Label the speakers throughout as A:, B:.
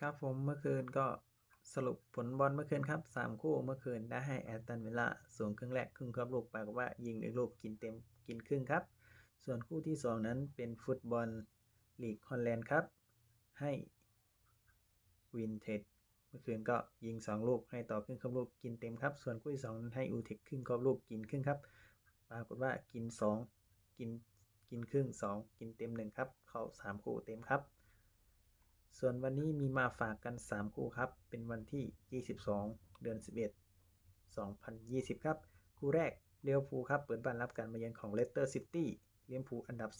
A: ครับผมเมื่อคืนก็สรุปผลบอลเมื่อคืนครับสามคู่เมื่อคืนได้ให้แอตตันวิลล่าสูงครึ่งแรกครึ่งครอบลูกปรากฏว่ายิงหนึ่งลูกกินเต็มกินครึ่งครับ ส่วนคู่ที่สองนั้นเป็นฟุตบอลลีกฮอลแลนด์ครับ ให้วินเทจเมื่อคืนก็ยิงสองลูกให้ต่อครึ่งครอบลูกกินเต็มครับ ส่วนคู่ที่สองนั้นให้อูเทคครึ่งครอบลูกกินครึ่งครับปรากฏว่ากินสองกินกินครึ่งสองกินเต็มหนึ่งครับ เข้าสามคู่เต็มครับ ส่วนวันนี้มีมาฝากกัน 3 คู่ครับ เป็นวันที่ 22 เดือน 11 2020 ครับ คู่แรกเลี้ยวภูครับ เปิดบ้านรับการมาเยือนของเลสเตอร์ซิตี้เลี้ยวภูอันดับ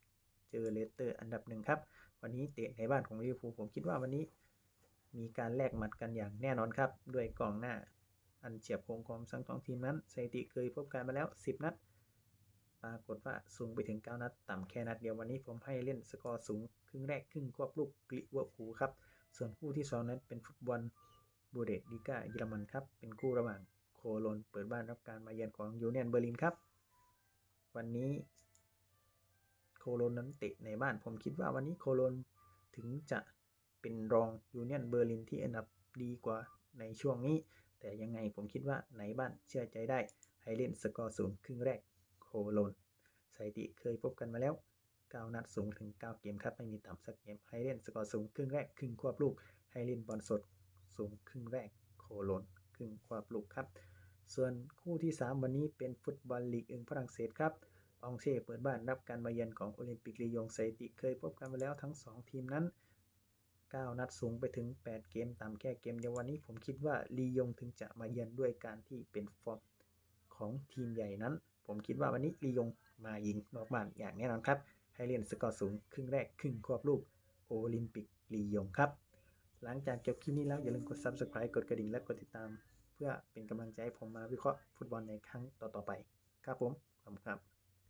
A: 3 เจอเลสเตอร์อันดับ1ครับ วันนี้เตะในบ้านของเลี้ยวภูผมคิดว่าวันนี้ มีการแลกหมัดกันอย่างแน่นอนครับ ด้วยกองหน้า อันเฉียบคมของทั้งสองทีมนั้นสถิติเคยพบกันมาแล้ว 10 นัด ปรากฏว่าสูงไปถึง 9 นัด ต่ำแค่นัดเดียววันนี้ผมให้เล่นสกอร์สูง ครึ่งแรกครึ่งควบลูกลิเวอร์พูลครับ ส่วนคู่ที่ 2 นั้นเป็นฟุตบอลบูเดสลิก้าเยอรมันครับ เป็นคู่ระหว่างโคโลนเปิดบ้านรับการมาเยือนของยูเนียนเบอร์ลินครับ วันนี้โคโลนนั้นเตะในบ้าน ผมคิดว่าวันนี้โคโลนถึงจะเป็นรองยูเนียนเบอร์ลินที่อันดับดีกว่าในช่วงนี้ แต่ยังไงผมคิดว่าในบ้านเชื่อใจได้ให้เล่นสกอร์สูงครึ่งแรก โคโลนสถิติเคยพบกันมาแล้ว 9 นัดสูงถึง 9 เกมครับ ไม่มีต่ำสักเกมให้เล่นสกอร์สูงครึ่งแรก ครึ่งควบลูกให้เล่นบอลสดสูงครึ่งแรกโคโลนครึ่งควบลูกครับ ส่วนคู่ที่ 3 วันนี้เป็นฟุตบอลลีกอิงฝรั่งเศสครับอองเช่เปิดบ้านรับการมาเยือนของโอลิมปิกลียงสถิติเคยพบกันมาแล้วทั้ง 2 ทีมนั้น 9 นัดสูงไปถึง 8 เกมตามแค่เกมเดียววันนี้ผมคิดว่าลียงถึงจะมาเยือนด้วยการที่เป็นฟอร์มของทีมใหญ่นั้น ผมคิดว่าวันนี้ลียงมายิงนอกบ้านอย่างแน่นอนครับให้เล่นสกอร์สูงครึ่งแรกครึ่งควบลูกโอลิมปิกลียงครับ หลังจากจบคลิปนี้แล้วอย่าลืมกด Subscribe กดกระดิ่งและกดติดตาม เพื่อเป็นกำลังใจให้ผมมาวิเคราะห์ฟุตบอลในครั้งต่อๆไป ครับผมขอบคุณครับ